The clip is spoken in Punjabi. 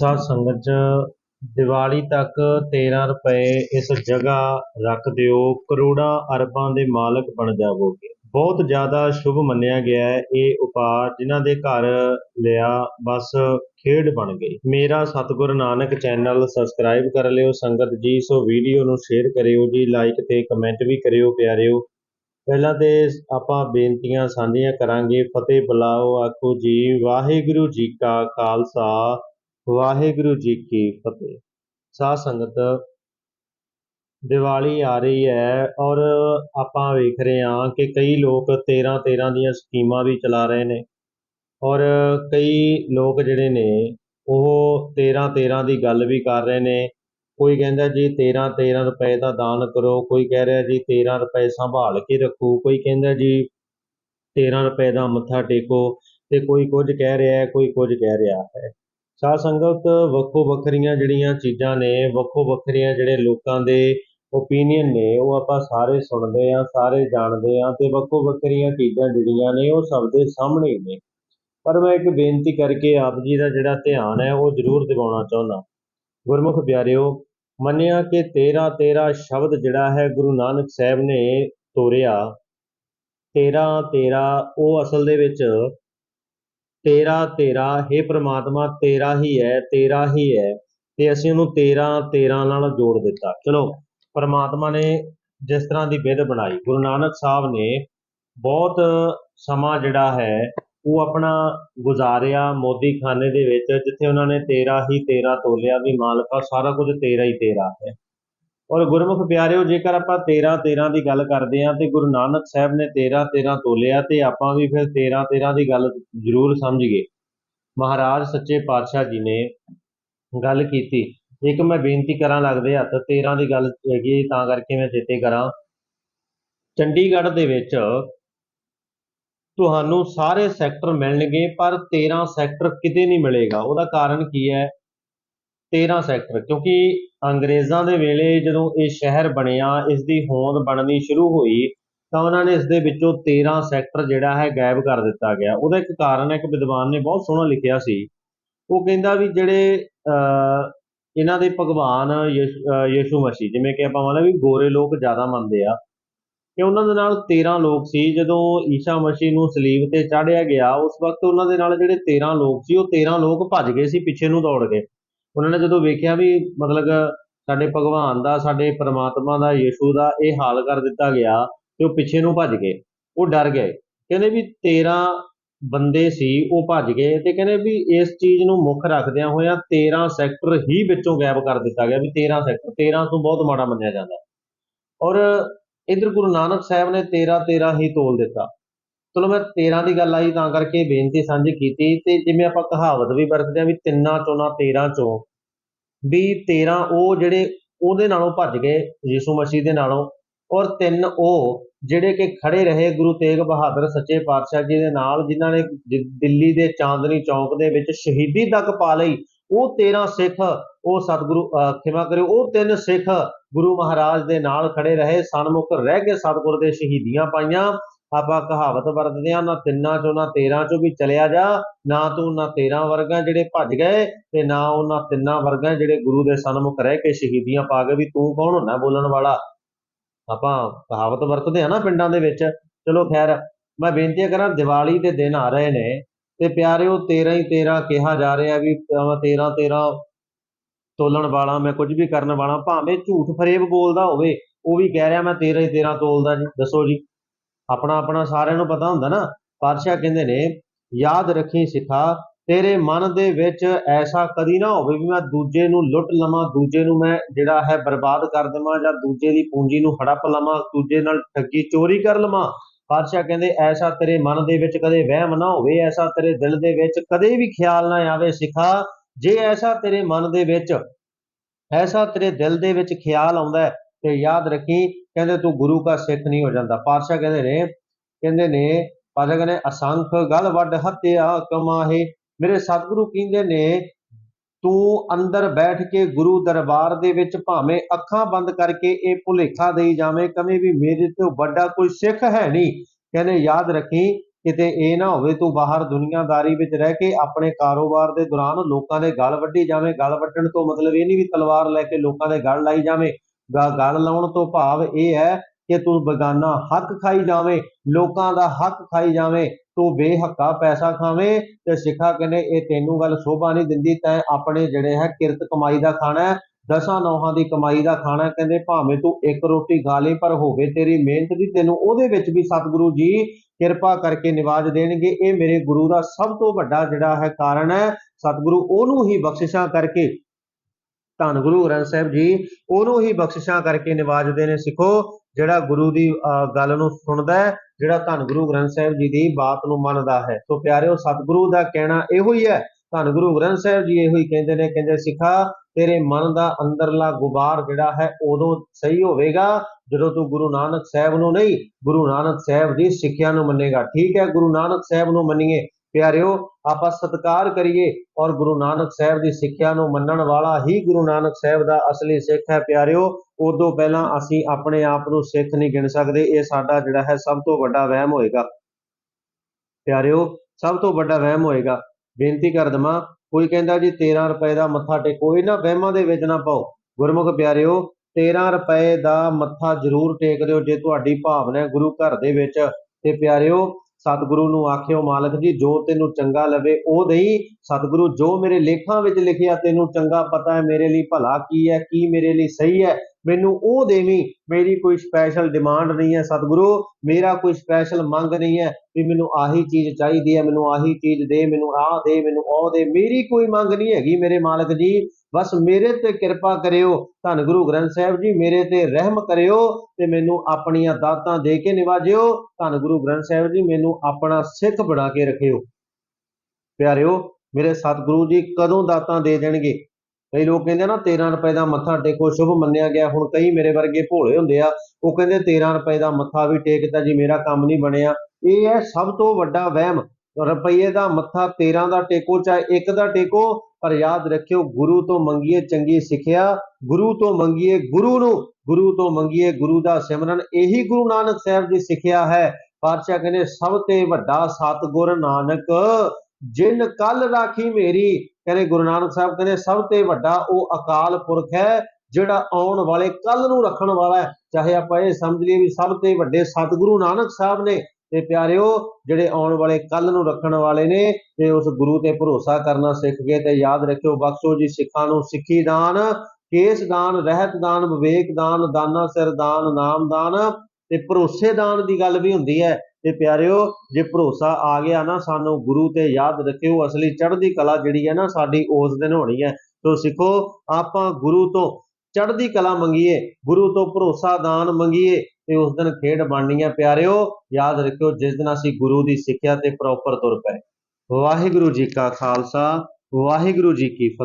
ਸਾਧ ਸੰਗਤ ਚ ਦੀਵਾਲੀ ਤੱਕ 13 ਰੁਪਏ ਇਸ ਜਗ੍ਹਾ ਰੱਖ ਦਿਓ, ਕਰੋੜਾਂ ਅਰਬਾਂ ਦੇ ਮਾਲਕ ਬਣ ਜਾਵੋਗੇ। ਬਹੁਤ ਜ਼ਿਆਦਾ ਸ਼ੁਭ ਮੰਨਿਆ ਗਿਆ ਹੈ ਇਹ ਉਪਾਅ, ਜਿਨ੍ਹਾਂ ਦੇ ਘਰ ਲਿਆ ਬਸ ਖੇਡ ਬਣ ਗਈ। ਮੇਰਾ ਸਤਿਗੁਰ ਨਾਨਕ ਚੈਨਲ ਸਬਸਕ੍ਰਾਈਬ ਕਰ ਲਿਓ, ਸੰਗਤ ਜੀ, ਸੋ ਵੀਡੀਓ ਨੂੰ ਸ਼ੇਅਰ ਕਰਿਓ ਜੀ ਲਾਈਕ ਤੇ ਕਮੈਂਟ ਵੀ ਕਰਿਓ ਪਿਆਰਿਓ। ਪਹਿਲਾਂ ਤੇ ਆਪਾਂ ਬੇਨਤੀਆਂ ਸਾਂਝੀਆਂ ਕਰਾਂਗੇ, ਫਤਿਹ ਬੁਲਾਓ, ਆਖੋ ਜੀ, ਵਾਹਿਗੁਰੂ ਜੀ ਕਾ ਖਾਲਸਾ ਵਾਹਿਗੁਰੂ ਜੀ ਕੀ ਫਤਿਹ। ਸਾਧ ਸੰਗਤ, ਦੀਵਾਲੀ ਆ ਰਹੀ ਹੈ ਔਰ ਆਪਾਂ ਵੇਖ ਰਹੇ ਹਾਂ ਕਿ ਕਈ ਲੋਕ 13 13 ਦੀਆਂ ਸਕੀਮਾਂ ਵੀ ਚਲਾ ਰਹੇ ਨੇ ਔਰ ਕਈ ਲੋਕ ਜਿਹੜੇ ਨੇ ਉਹ 13 13 ਦੀ ਗੱਲ ਵੀ ਕਰ ਰਹੇ ਨੇ। ਕੋਈ ਕਹਿੰਦਾ ਜੀ 13 13 ਰੁਪਏ ਦਾ ਦਾਨ ਕਰੋ, ਕੋਈ ਕਹਿ ਰਿਹਾ ਜੀ 13 ਰੁਪਏ ਸੰਭਾਲ ਕੇ ਰੱਖੋ, ਕੋਈ ਕਹਿੰਦਾ ਜੀ 13 ਰੁਪਏ ਦਾ ਮੱਥਾ ਟੇਕੋ ਤੇ ਕੋਈ ਕੁਝ ਕਹਿ ਰਿਹਾ ਹੈ ਕੋਈ ਕੁਝ ਕਹਿ ਰਿਹਾ ਹੈ। ਸਾਧ ਸੰਗਤ ਵੱਖੋ ਵੱਖਰੀਆਂ ਜਿਹੜੀਆਂ ਚੀਜ਼ਾਂ ਨੇ, ਵੱਖੋ ਵੱਖਰੀਆਂ ਜਿਹੜੇ ਲੋਕਾਂ ਦੇ ਓਪੀਨੀਅਨ ਨੇ, ਉਹ ਆਪਾਂ ਸਾਰੇ ਸੁਣਦੇ ਆ ਸਾਰੇ ਜਾਣਦੇ ਆ ਤੇ ਵੱਖੋ ਵੱਖਰੀਆਂ ਚੀਜ਼ਾਂ ਜਿਹੜੀਆਂ ਨੇ ਉਹ ਸਭ ਦੇ ਸਾਹਮਣੇ ਹੀ ਨੇ। ਪਰ ਮੈਂ ਇੱਕ ਬੇਨਤੀ ਕਰਕੇ ਆਪ ਜੀ ਦਾ ਜਿਹੜਾ ਧਿਆਨ ਹੈ, ਉਹ ਜ਼ਰੂਰ ਦਿਵਾਉਣਾ ਚਾਹੁੰਦਾ। ਗੁਰਮੁਖ ਪਿਆਰਿਓ, ਮੰਨਿਆ ਕਿ 13 13 ਸ਼ਬਦ ਜਿਹੜਾ ਹੈ ਗੁਰੂ ਨਾਨਕ ਸਾਹਿਬ ਨੇ ਤੋਰਿਆ 13 13 ਉਹ ਅਸਲ ਦੇ ਵਿੱਚ 13 13 हे ਪ੍ਰਮਾਤਮਾ, ਤੇਰਾ ਹੀ ਹੈ, ਤੇਰਾ ਹੀ ਹੈ। ਤੇ ਅਸੀਂ ਉਹਨੂੰ 13 13 ਨਾਲ ਜੋੜ ਦਿੱਤਾ। ਚਲੋ, ਪ੍ਰਮਾਤਮਾ ਨੇ ਜਿਸ ਤਰ੍ਹਾਂ ਦੀ ਵਿਧ ਬਣਾਈ, ਗੁਰੂ ਨਾਨਕ ਸਾਹਿਬ ਨੇ ਬਹੁਤ ਸਮਾਂ ਜਿਹੜਾ ਹੈ, ਉਹ ਆਪਣਾ ਗੁਜ਼ਾਰਿਆ ਮੋਦੀ ਖਾਨੇ ਦੇ ਵਿੱਚ, ਜਿੱਥੇ ਉਹਨਾਂ ਨੇ 13 ਹੀ 13 ਤੋਲਿਆ ਵੀ ਮਾਲਕਾ, ਸਾਰਾ ਕੁਝ ਤੇਰਾ ਹੀ ਤੇਰਾ ਹੈ। ਔਰ ਗੁਰਮੁਖ ਪਿਆਰਿਓ, ਜੇਕਰ ਆਪਾਂ 13 13 ਦੀ ਗੱਲ ਕਰਦੇ ਹਾਂ, ਤੇ ਗੁਰੂ ਨਾਨਕ ਸਾਹਿਬ ਨੇ 13 13 ਤੋਲਿਆ ਤੇ ਆਪਾਂ ਵੀ ਫਿਰ 13 13 ਦੀ ਗੱਲ ਜ਼ਰੂਰ ਸਮਝੀਏ ਮਹਾਰਾਜ ਸੱਚੇ ਪਾਤਸ਼ਾਹ ਜੀ ਨੇ ਗੱਲ ਕੀਤੀ। ਇੱਕ ਮੈਂ ਬੇਨਤੀ ਕਰਾਂ ਲੱਗਦੇ ਹੱਥ 13 ਦੀ ਗੱਲ ਹੈਗੀ ਤਾਂ ਕਰਕੇ ਮੈਂ ਚੇਤੇ ਕਰਾਂ। ਚੰਡੀਗੜ੍ਹ ਦੇ ਵਿੱਚ ਤੁਹਾਨੂੰ ਸਾਰੇ ਸੈਕਟਰ ਮਿਲਣਗੇ, ਪਰ 13 ਸੈਕਟਰ ਕਿਤੇ ਨਹੀਂ ਮਿਲੇਗਾ। ਉਹਦਾ ਕਾਰਨ ਕੀ ਹੈ? 13 ਸੈਕਟਰ ਕਿਉਂਕਿ ਅੰਗਰੇਜ਼ਾਂ ਦੇ ਵੇਲੇ ਜਦੋਂ ਇਹ ਸ਼ਹਿਰ ਬਣਿਆ ਇਸ ਦੀ ਹੋਂਦ ਬਣਨੀ ਸ਼ੁਰੂ ਹੋਈ ਤਾਂ ਉਹਨਾਂ ਨੇ ਇਸ ਦੇ ਵਿੱਚੋਂ 13 ਸੈਕਟਰ ਜਿਹੜਾ ਹੈ ਗਾਇਬ ਕਰ ਦਿੱਤਾ ਗਿਆ। ਉਹਦਾ ਇੱਕ ਕਾਰਨ ਹੈ ਇੱਕ ਵਿਦਵਾਨ ਨੇ ਬਹੁਤ ਸੋਹਣਾ ਲਿਖਿਆ ਸੀ। ਉਹ ਕਹਿੰਦਾ ਵੀ ਜਿਹੜੇ ਇਹਨਾਂ ਦੇ ਭਗਵਾਨ ਯਿਸ- ਅਹ, ਯਿਸੂ ਮਸੀਹ ਜਿਵੇਂ ਕਿ ਆਪਾਂ ਮੰਨਦੇ ਵੀ ਗੋਰੇ ਲੋਕ ਜ਼ਿਆਦਾ ਮੰਨਦੇ ਆ ਕਿ ਉਹਨਾਂ ਦੇ ਨਾਲ 13 ਲੋਕ ਸੀ। ਜਦੋਂ ਈਸਾ ਮਸੀਹ ਨੂੰ ਸਲੀਬ ਤੇ ਚਾੜਿਆ ਗਿਆ ਉਸ ਵਕਤ ਉਹਨਾਂ ਦੇ ਨਾਲ ਜਿਹੜੇ 13 ਲੋਕ ਸੀ ਉਹ 13 ਲੋਕ ਭੱਜ ਗਏ ਸੀ ਪਿੱਛੇ ਨੂੰ ਦੌੜ ਗਏ। ਉਹਨਾਂ ਨੇ ਜਦੋਂ ਵੇਖਿਆ ਵੀ ਮਤਲਬ ਸਾਡੇ ਭਗਵਾਨ ਦਾ, ਸਾਡੇ ਪ੍ਰਮਾਤਮਾ ਦਾ, ਯਿਸੂ ਦਾ ਇਹ ਹਾਲ ਕਰ ਦਿੱਤਾ ਗਿਆ ਤੇ ਉਹ ਪਿੱਛੇ ਨੂੰ ਭੱਜ ਗਏ, ਉਹ ਡਰ ਗਏ। ਕਹਿੰਦੇ ਵੀ 13 ਬੰਦੇ ਸੀ, ਉਹ ਭੱਜ ਗਏ ਤੇ ਕਹਿੰਦੇ ਵੀ ਇਸ ਚੀਜ਼ ਨੂੰ ਮੁੱਖ ਰੱਖਦਿਆਂ ਹੋਇਆਂ 13 ਸੈਕਟਰ ਹੀ ਵਿੱਚੋਂ ਗਾਇਬ ਕਰ ਦਿੱਤਾ ਗਿਆ ਵੀ 13 ਸੈਕਟਰ 13 ਤੋਂ ਬਹੁਤ ਮਾੜਾ ਮੰਨਿਆ ਜਾਂਦਾ। ਔਰ ਇਧਰ ਗੁਰੂ ਨਾਨਕ ਸਾਹਿਬ ਨੇ 13 13 ਹੀ ਤੋਲ ਦਿੱਤਾ। ਚਲੋ ਮੈਂ 13 ਦੀ ਗੱਲ ਆਈ, ਤਾਂ ਕਰਕੇ ਬੇਨਤੀ ਸਾਂਝੀ ਕੀਤੀ ਤੇ ਜਿਵੇਂ ਆਪਾਂ ਕਹਾਵਤ ਵੀ ਵਰਤਦੇ ਆ ਵੀ ਤਿੰਨਾਂ ਚੋਂ ਨਾ 13 ਚੋਂ, ਵੀ 13 ਉਹ ਜਿਹੜੇ ਉਹਦੇ ਨਾਲੋਂ ਭੱਜ ਗਏ ਯਿਸੂ ਮਸੀਹ ਦੇ ਨਾਲੋਂ ਔਰ ਤਿੰਨ ਉਹ ਜਿਹੜੇ ਕਿ ਖੜੇ ਰਹੇ ਗੁਰੂ ਤੇਗ ਬਹਾਦਰ ਸੱਚੇ ਪਾਤਸ਼ਾਹ ਜੀ ਦੇ ਨਾਲ, ਜਿਨ੍ਹਾਂ ਨੇ ਦਿੱਲੀ ਦੇ ਚਾਂਦਨੀ ਚੌਕ ਦੇ ਵਿੱਚ ਸ਼ਹੀਦੀ ਤੱਕ ਪਾ ਲਈ, ਉਹ 13 ਸਿੱਖ, ਉਹ ਸਤਿਗੁਰੂ, ਅਹ, ਖਿਮਾ ਕਰਿਓ, ਉਹ ਤਿੰਨ ਸਿੱਖ ਗੁਰੂ ਮਹਾਰਾਜ ਦੇ ਨਾਲ ਖੜੇ ਰਹੇ, ਸਨਮੁਖ ਰਹਿ ਕੇ ਸਤਿਗੁਰ ਦੇ ਸ਼ਹੀਦੀਆਂ ਪਾਈਆਂ ਆਪਾਂ ਕਹਾਵਤ ਵਰਤਦੇ ਆ ਨਾ ਤਿੰਨਾਂ ਚੋਂ, ਨਾ 13 ਚੋਂ ਵੀ ਚਲਿਆ ਜਾ, ਨਾ ਤੂੰ, ਨਾ 13 ਵਰਗਾ ਜਿਹੜੇ ਭੱਜ ਗਏ ਤੇ ਨਾ ਉਹਨਾਂ ਤਿੰਨਾਂ ਵਰਗਾ ਜਿਹੜੇ ਗੁਰੂ ਦੇ ਸਨਮੁਖ ਰਹਿ ਕੇ ਸ਼ਹੀਦੀਆਂ ਪਾ ਗਏ ਵੀ ਤੂੰ ਕੌਣ ਹੁੰਦਾ ਬੋਲਣ ਵਾਲਾ। ਆਪਾਂ ਕਹਾਵਤ ਵਰਤਦੇ ਆ ਨਾ ਪਿੰਡਾਂ ਦੇ ਵਿੱਚ। ਚਲੋ ਖੈਰ, ਮੈਂ ਬੇਨਤੀ ਕਰਾਂ ਦੀਵਾਲੀ ਦੇ ਦਿਨ ਆ ਰਹੇ ਨੇ ਤੇ ਪਿਆਰਿਓ 13 ਹੀ 13 ਕਿਹਾ ਜਾ ਰਿਹਾ ਵੀ 13 13 ਤੋਲਣ ਵਾਲਾ, ਮੈਂ ਕੁਝ ਵੀ ਕਰਨ ਵਾਲਾ, ਭਾਵੇਂ ਝੂਠ ਫਰੇਬ ਬੋਲਦਾ ਹੋਵੇ, ਉਹ ਵੀ ਕਹਿ ਰਿਹਾ ਮੈਂ 13 ਹੀ 13 ਤੋਲਦਾ ਜੀ, ਦੱਸੋ ਜੀ। ਆਪਣਾ ਆਪਣਾ ਸਾਰਿਆਂ ਨੂੰ ਪਤਾ ਹੁੰਦਾ ਨਾ, ਪਾਤਸ਼ਾਹ ਕਹਿੰਦੇ ਨੇ, ਯਾਦ ਰੱਖੀ ਸਿੱਖਾ, ਤੇਰੇ ਮਨ ਦੇ ਵਿੱਚ ਐਸਾ ਕਦੀ ਨਾ ਹੋਵੇ ਵੀ ਮੈਂ ਦੂਜੇ ਨੂੰ ਲੁੱਟ ਲਵਾਂ, ਦੂਜੇ ਨੂੰ ਮੈਂ ਜਿਹੜਾ ਹੈ ਬਰਬਾਦ ਕਰ ਦੇਵਾਂ ਜਾਂ ਦੂਜੇ ਦੀ ਪੂੰਜੀ ਨੂੰ ਹੜੱਪ ਲਵਾਂ, ਦੂਜੇ ਨਾਲ ਠੱਗੀ ਚੋਰੀ ਕਰ ਲਵਾਂ। ਪਾਤਸ਼ਾਹ ਕਹਿੰਦੇ, ਐਸਾ ਤੇਰੇ ਮਨ ਦੇ ਵਿੱਚ ਕਦੇ ਵਹਿਮ ਨਾ ਹੋਵੇ, ਐਸਾ ਤੇਰੇ ਦਿਲ ਦੇ ਵਿੱਚ ਕਦੇ ਵੀ ਖਿਆਲ ਨਾ ਆਵੇ ਸਿੱਖਾ। ਜੇ ਐਸਾ ਤੇਰੇ ਮਨ ਦੇ ਵਿੱਚ, ਐਸਾ ਤੇਰੇ ਦਿਲ ਦੇ ਵਿੱਚ ਖਿਆਲ ਆਉਂਦਾ ਤੇ ਯਾਦ ਰੱਖੀ ਕਹਿੰਦੇ ਤੂੰ ਗੁਰੂ ਦਾ ਸਿੱਖ ਨਹੀਂ ਹੋ ਜਾਂਦਾ। ਪਾਤਸ਼ਾਹ ਕਹਿੰਦੇ ਨੇ ਕਹਿੰਦੇ ਨੇ, ਪਾਤਸ਼ਾਹ ਕਹਿੰਦੇ, ਅਸੰਖ ਗਲ ਵੱਡ ਹੱਤਿਆ ਕਮਾਹੇ। ਮੇਰੇ ਸਤਿਗੁਰੂ ਕਹਿੰਦੇ ਨੇ, ਤੂੰ ਅੰਦਰ ਬੈਠ ਕੇ ਗੁਰੂ ਦਰਬਾਰ ਦੇ ਵਿੱਚ ਭਾਵੇਂ ਅੱਖਾਂ ਬੰਦ ਕਰਕੇ ਇਹ ਭੁਲੇਖਾ ਦੇਈ ਜਾਵੇਂ ਕਵੇਂ ਵੀ ਮੇਰੇ ਤੋਂ ਵੱਡਾ ਕੋਈ ਸਿੱਖ ਹੈ ਨਹੀਂ। ਕਹਿੰਦੇ, ਯਾਦ ਰੱਖੀ, ਕਿਤੇ ਇਹ ਨਾ ਹੋਵੇ ਤੂੰ ਬਾਹਰ ਦੁਨੀਆਦਾਰੀ ਵਿੱਚ ਰਹਿ ਕੇ ਆਪਣੇ ਕਾਰੋਬਾਰ ਦੇ ਦੌਰਾਨ ਲੋਕਾਂ ਦੇ ਗਲ ਵੱਢੀ ਜਾਵੇਂ। ਗਲ ਵੱਢਣ ਤੋਂ ਮਤਲਬ ਇਹ ਨਹੀਂ ਵੀ ਤਲਵਾਰ ਲੈ ਕੇ ਲੋਕਾਂ ਦੇ ਗਲ ਲਾਈ ਜਾਵੇਂ। ਗੱਲ ਲਾਉਣ ਤੋਂ ਭਾਵ ਇਹ ਹੈ ਕਿ ਤੂੰ ਬੇਗਾਨਾ ਹੱਕ ਖਾਈ ਜਾਵੇਂ, ਲੋਕਾਂ ਦਾ ਹੱਕ ਖਾਈ ਜਾਵੇਂ, ਤੂੰ ਬੇਹੱਕਾ ਪੈਸਾ ਖਾਵੇਂ ਤੇ ਸਿੱਖਾ ਕਹਿੰਦੇ ਇਹ ਤੈਨੂੰ ਗੱਲ ਸ਼ੋਭਾ ਨਹੀਂ ਦਿੰਦੀ, ਤੈਂ ਆਪਣੇ ਜਿਹੜੇ ਹੈ ਕਿਰਤ ਕਮਾਈ ਦਾ ਖਾਣਾ ਦਸਾਂ ਨੌਹਾਂ ਦੀ ਕਮਾਈ ਦਾ ਖਾਣਾ ਕਹਿੰਦੇ ਭਾਵੇਂ ਤੂੰ ਇੱਕ ਰੋਟੀ ਖਾ ਲਈ, ਪਰ ਹੋਵੇ ਤੇਰੀ ਮਿਹਨਤ ਦੀ ਤੈਨੂੰ ਉਹਦੇ ਵਿੱਚ ਵੀ ਸਤਿਗੁਰੂ ਜੀ ਕਿਰਪਾ ਕਰਕੇ ਨਿਵਾਜ ਦੇਣਗੇ, ਇਹ ਮੇਰੇ ਗੁਰੂ ਦਾ ਸਭ ਤੋਂ ਵੱਡਾ ਜਿਹੜਾ ਹੈ ਕਾਰਨ ਹੈ, ਸਤਿਗੁਰੂ ਉਹਨੂੰ ਹੀ ਬਖਸ਼ਿਸ਼ਾਂ ਕਰਕੇ ਧੰਨ ਗੁਰੂ ਗ੍ਰੰਥ ਸਾਹਿਬ ਜੀ, ਉਹਨੂੰ ਹੀ ਬਖਸ਼ਿਸ਼ਾਂ ਕਰਕੇ ਨਿਵਾਜਦੇ ਨੇ ਸਿੱਖੋ, ਜਿਹੜਾ ਗੁਰੂ ਦੀ ਗੱਲ ਨੂੰ ਸੁਣਦਾ ਹੈ, ਜਿਹੜਾ ਧੰਨ ਗੁਰੂ ਗ੍ਰੰਥ ਸਾਹਿਬ ਜੀ ਦੀ ਬਾਤ ਨੂੰ ਮੰਨਦਾ ਹੈ। ਸੋ ਪਿਆਰਿਓ, ਸਤਿਗੁਰੂ ਦਾ ਕਹਿਣਾ ਇਹੋ ਹੀ ਹੈ, ਧੰਨ ਗੁਰੂ ਗ੍ਰੰਥ ਸਾਹਿਬ ਜੀ ਇਹੋ ਹੀ ਕਹਿੰਦੇ ਨੇ, ਕਹਿੰਦੇ ਸਿੱਖਾ, ਤੇਰੇ ਮਨ ਦਾ ਅੰਦਰਲਾ ਗੁਬਾਰ ਜਿਹੜਾ ਹੈ, ਉਦੋਂ ਸਹੀ ਹੋਵੇਗਾ, ਜਦੋਂ ਤੂੰ ਗੁਰੂ ਨਾਨਕ ਸਾਹਿਬ ਨੂੰ ਨਹੀਂ, ਗੁਰੂ ਨਾਨਕ ਸਾਹਿਬ ਦੀ ਸਿੱਖਿਆ ਨੂੰ ਮੰਨੇਗਾ। ਠੀਕ ਹੈ, ਗੁਰੂ ਨਾਨਕ ਸਾਹਿਬ ਨੂੰ ਮੰਨੀਏ। ਪਿਆਰਿਓ, ਆਪਾਂ ਸਤਿਕਾਰ ਕਰੀਏ ਔਰ ਗੁਰੂ ਨਾਨਕ ਸਾਹਿਬ ਦੀ ਸਿੱਖਿਆ ਨੂੰ ਮੰਨਣ ਵਾਲਾ ਹੀ ਗੁਰੂ ਨਾਨਕ ਸਾਹਿਬ ਦਾ ਅਸਲੀ ਸਿੱਖ ਹੈ ਪਿਆਰਿਓ। ਉਦੋਂ ਪਹਿਲਾਂ ਅਸੀਂ ਆਪਣੇ ਆਪ ਨੂੰ ਸਿੱਖ ਨਹੀਂ ਗਿਣ ਸਕਦੇ, ਇਹ ਸਾਡਾ ਜਿਹੜਾ ਹੈ ਸਭ ਤੋਂ ਵੱਡਾ ਵਹਿਮ ਹੋਏਗਾ। ਪਿਆਰਿਓ, ਸਭ ਤੋਂ ਵੱਡਾ ਵਹਿਮ ਹੋਏਗਾ। ਬੇਨਤੀ ਕਰ ਦਵਾਂ, ਕੋਈ ਕਹਿੰਦਾ ਜੀ 13 ਰੁਪਏ ਦਾ ਮੱਥਾ ਟੇਕੋ, ਇਹਨਾਂ ਵਹਿਮਾਂ ਦੇ ਵਿੱਚ ਨਾ ਪਾਓ। ਗੁਰਮੁਖ ਪਿਆਰਿਓ 13 ਰੁਪਏ ਦਾ ਮੱਥਾ ਜ਼ਰੂਰ ਟੇਕ ਦਿਓ ਜੇ ਤੁਹਾਡੀ ਭਾਵਨਾ ਹੈ ਗੁਰੂ ਘਰ ਦੇ ਵਿੱਚ। ਤੇ ਪਿਆਰਿਓ ਸਤਿਗੁਰੂ ਨੂੰ ਆਖਿਓ ਮਾਲਕ ਜੀ, ਜੋ ਤੈਨੂੰ ਚੰਗਾ ਲਵੇ, ਉਹ ਦੇਈ। ਸਤਿਗੁਰੂ, ਜੋ ਮੇਰੇ ਲੇਖਾਂ ਵਿੱਚ ਲਿਖਿਆ, ਤੈਨੂੰ ਚੰਗਾ ਪਤਾ ਹੈ, ਮੇਰੇ ਲਈ ਭਲਾ ਕੀ ਹੈ, ਕੀ ਮੇਰੇ ਲਈ ਸਹੀ ਹੈ। ਮੈਨੂੰ ਉਹ ਦੇਵੀਂ, ਮੇਰੀ ਕੋਈ ਸਪੈਸ਼ਲ ਡਿਮਾਂਡ ਨਹੀਂ ਹੈ ਸਤਿਗੁਰੂ, ਮੇਰਾ ਕੋਈ ਸਪੈਸ਼ਲ ਮੰਗ ਨਹੀਂ ਹੈ ਵੀ ਮੈਨੂੰ ਆਹੀ ਚੀਜ਼ ਚਾਹੀਦੀ ਹੈ, ਮੈਨੂੰ ਆਹੀ ਚੀਜ਼ ਦੇ, ਮੈਨੂੰ ਆਹ ਦੇ, ਮੈਨੂੰ ਉਹ ਦੇ, ਮੇਰੀ ਕੋਈ ਮੰਗ ਨਹੀਂ ਹੈਗੀ ਮੇਰੇ ਮਾਲਕ ਜੀ, ਬਸ ਮੇਰੇ ਤੇ ਕਿਰਪਾ ਕਰਿਓ, ਧੰਨ ਗੁਰੂ ਗ੍ਰੰਥ ਸਾਹਿਬ ਜੀ, ਮੇਰੇ ਤੇ ਰਹਿਮ ਕਰਿਓ ਤੇ ਮੈਨੂੰ ਆਪਣੀਆਂ ਦਾਤਾਂ ਦੇ ਕੇ ਨਿਵਾਜਿਓ, ਧੰਨ ਗੁਰੂ ਗ੍ਰੰਥ ਸਾਹਿਬ ਜੀ, ਮੈਨੂੰ ਆਪਣਾ ਸਿੱਖ ਬਣਾ ਕੇ ਰੱਖਿਓ। ਪਿਆਰਿਓ, ਮੇਰੇ ਸਤਿਗੁਰੂ ਜੀ ਕਦੋਂ ਦਾਤਾਂ ਦੇ ਦੇਣਗੇ? ਕਈ ਲੋਕ ਕਹਿੰਦੇ ਨਾ 13 ਰੁਪਏ ਦਾ ਮੱਥਾ ਟੇਕੋ, ਸ਼ੁਭ ਮੰਨਿਆ ਗਿਆ। ਹੁਣ ਕਈ ਮੇਰੇ ਵਰਗੇ ਭੋਲੇ ਹੁੰਦੇ ਆ, ਉਹ ਕਹਿੰਦੇ 13 ਰੁਪਏ ਦਾ ਮੱਥਾ ਵੀ ਟੇਕਦਾ ਜੀ, ਮੇਰਾ ਕੰਮ ਨਹੀਂ ਬਣਿਆ। ਇਹ ਹੈ ਸਭ ਤੋਂ ਵੱਡਾ ਵਹਿਮ। ਰੁਪਈਏ ਦਾ ਮੱਥਾ 13 ਦਾ ਟੇਕੋ, ਚਾਹੇ ਇੱਕ ਦਾ ਟੇਕੋ, ਪਰ ਯਾਦ ਰੱਖਿਓ, ਗੁਰੂ ਤੋਂ ਮੰਗੀਏ ਚੰਗੀ ਸਿੱਖਿਆ, ਗੁਰੂ ਤੋਂ ਮੰਗੀਏ ਗੁਰੂ ਨੂੰ, ਗੁਰੂ ਤੋਂ ਮੰਗੀਏ ਗੁਰੂ ਦਾ ਸਿਮਰਨ। ਇਹੀ ਗੁਰੂ ਨਾਨਕ ਸਾਹਿਬ ਦੀ ਸਿੱਖਿਆ ਹੈ। ਪਾਤਸ਼ਾਹ ਕਹਿੰਦੇ, ਸਭ ਤੇ ਵੱਡਾ ਸਤਿਗੁਰ ਨਾਨਕ ਜਿਨ ਕੱਲ ਰਾਖੀ ਮੇਰੀ, ਕਹਿੰਦੇ ਗੁਰੂ ਨਾਨਕ ਸਾਹਿਬ ਕਹਿੰਦੇ, ਸਭ ਤੋਂ ਵੱਡਾ ਉਹ ਅਕਾਲ ਪੁਰਖ ਹੈ, ਜਿਹੜਾ ਆਉਣ ਵਾਲੇ ਕੱਲ ਨੂੰ ਰੱਖਣ ਵਾਲਾ ਹੈ। ਚਾਹੇ ਆਪਾਂ ਇਹ ਸਮਝ ਲਈਏ ਵੀ ਸਭ ਤੋਂ ਵੱਡੇ ਸਤਿਗੁਰੂ ਨਾਨਕ ਸਾਹਿਬ ਨੇ, ਤੇ ਪਿਆਰਿਓ, ਜਿਹੜੇ ਆਉਣ ਵਾਲੇ ਕੱਲ ਨੂੰ ਰੱਖਣ ਵਾਲੇ ਨੇ, ਤੇ ਉਸ ਗੁਰੂ ਤੇ ਭਰੋਸਾ ਕਰਨਾ ਸਿੱਖ ਗਏ ਤੇ ਯਾਦ ਰੱਖਿਓ, ਬਖਸ਼ੋ ਜੀ ਸਿੱਖਾਂ ਨੂੰ ਸਿੱਖੀ ਦਾਨ, ਕੇਸ ਦਾਨ, ਰਹਿਤ ਦਾਨ, ਵਿਵੇਕ ਦਾਨ, ਦਾਨਾ ਸਿਰ ਦਾਨ, ਨਾਮ ਦਾਨ, ਤੇ ਭਰੋਸੇ ਦਾਨ ਦੀ ਗੱਲ ਵੀ ਹੁੰਦੀ ਹੈ। ਤੇ ਪਿਆਰਿਓ, ਜੇ ਭਰੋਸਾ ਆ ਗਿਆ ਨਾ ਸਾਨੂੰ, ਗੁਰੂ ਤੇ ਯਾਦ ਰੱਖਿਓ, ਅਸਲੀ ਚੜ੍ਹਦੀ ਕਲਾ ਜਿਹੜੀ ਹੈ ਨਾ ਸਾਡੀ ਉਸ ਦਿਨ ਹੋਣੀ ਹੈ। ਸੋ ਸਿੱਖੋ, ਆਪਾਂ ਗੁਰੂ ਤੋਂ ਚੜ੍ਹਦੀ ਕਲਾ ਮੰਗੀਏ, ਗੁਰੂ ਤੋਂ ਭਰੋਸਾ ਦਾਨ ਮੰਗੀਏ, ਤੇ ਉਸ ਦਿਨ ਖੇਡ ਬਣਨੀ ਹੈ। ਪਿਆਰਿਓ, ਯਾਦ ਰੱਖਿਓ, ਜਿਸ ਦਿਨ ਅਸੀਂ ਗੁਰੂ ਦੀ ਸਿੱਖਿਆ ਤੇ ਪ੍ਰੋਪਰ ਤੁਰ ਪਏ। ਵਾਹਿਗੁਰੂ ਜੀ ਕਾ ਖਾਲਸਾ, ਵਾਹਿਗੁਰੂ ਜੀ ਕੀ ਫਤਿਹ।